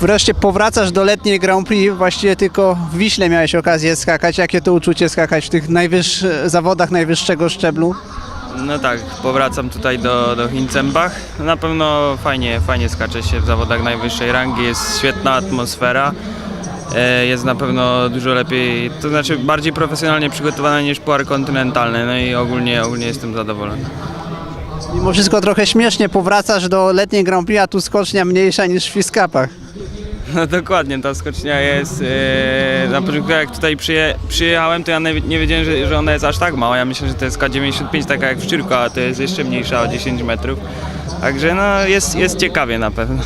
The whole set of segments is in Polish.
Wreszcie powracasz do letniej Grand Prix, właściwie tylko w Wiśle miałeś okazję skakać. Jakie to uczucie skakać w tych najwyższ... zawodach najwyższego szczeblu? No tak, powracam tutaj do, do Hincembach. Na pewno fajnie, fajnie skacze się w zawodach najwyższej rangi, jest świetna atmosfera. E, Jest na pewno dużo lepiej, to znaczy bardziej profesjonalnie przygotowana niż puar kontynentalny, no i ogólnie, ogólnie jestem zadowolony. Mimo wszystko trochę śmiesznie powracasz do letniej Grand Prix, a tu skocznia mniejsza niż w Fiskapach. No dokładnie, ta skocznia jest. E, na początku jak tutaj przyje, przyjechałem, to ja nie, nie wiedziałem, że, że ona jest aż tak mała. Ja myślę, że to jest K95, taka jak w Szczyrku, a to jest jeszcze mniejsza o 10 metrów. Także no jest, jest ciekawie na pewno.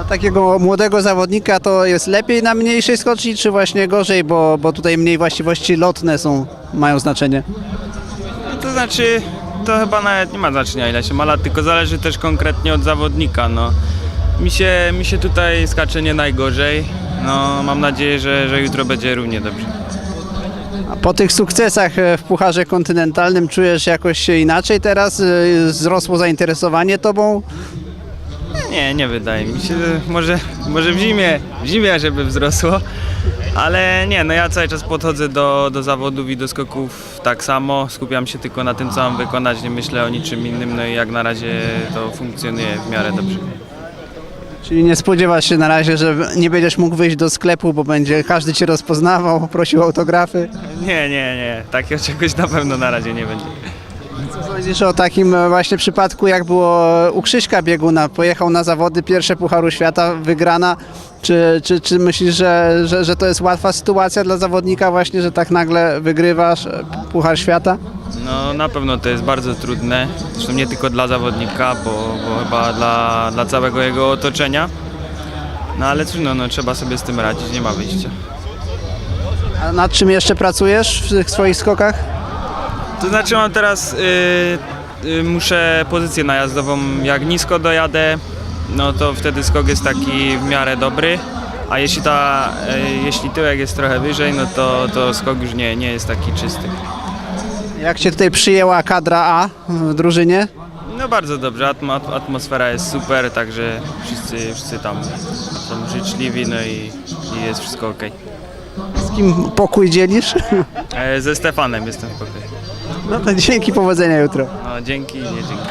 Dla takiego młodego zawodnika to jest lepiej na mniejszej skoczni, czy właśnie gorzej, bo, bo tutaj mniej właściwości lotne są, mają znaczenie? No to znaczy, to chyba nawet nie ma znaczenia ile się ma lat, tylko zależy też konkretnie od zawodnika. No. Mi, się, mi się tutaj skacze nie najgorzej. No, mam nadzieję, że, że jutro będzie równie dobrze. A po tych sukcesach e, w Pucharze Kontynentalnym czujesz jakoś się inaczej teraz? E, Wzrosło zainteresowanie tobą? Nie, nie wydaje mi się. Może, może w zimie, w zimie, żeby wzrosło. Ale nie, no ja cały czas podchodzę do, do zawodów i do skoków tak samo. Skupiam się tylko na tym, co mam wykonać, nie myślę o niczym innym. No i jak na razie to funkcjonuje w miarę dobrze. Czyli nie spodziewasz się na razie, że nie będziesz mógł wyjść do sklepu, bo będzie każdy cię rozpoznawał, prosił o autografy? Nie, nie, nie. Takiego czegoś na pewno na razie nie będzie. Co sądzisz o takim e, właśnie przypadku, jak było u Krzyśka Bieguna? Pojechał na zawody pierwsze Pucharu Świata, wygrana. Czy, czy, czy myślisz, że, że, że to jest łatwa sytuacja dla zawodnika właśnie, że tak nagle wygrywasz e, Puchar Świata? No na pewno to jest bardzo trudne. Zresztą nie tylko dla zawodnika, bo, bo chyba dla, dla całego jego otoczenia. No ale trudno, no trzeba sobie z tym radzić, nie ma wyjścia. A nad czym jeszcze pracujesz w tych swoich skokach? To znaczy mam teraz, y, y, muszę pozycję najazdową, jak nisko dojadę, no to wtedy skok jest taki w miarę dobry, a jeśli, ta, y, jeśli tyłek jest trochę wyżej, no to, to skok już nie, nie jest taki czysty. Jak cię tutaj przyjęła kadra A w drużynie? No bardzo dobrze, atmo, atmosfera jest super, także wszyscy, wszyscy tam są życzliwi, no i, i jest wszystko ok. Z kim pokój dzielisz? E, ze Stefanem jestem w pokoju. No to dzięki, powodzenia jutro. No dzięki, nie dzięki.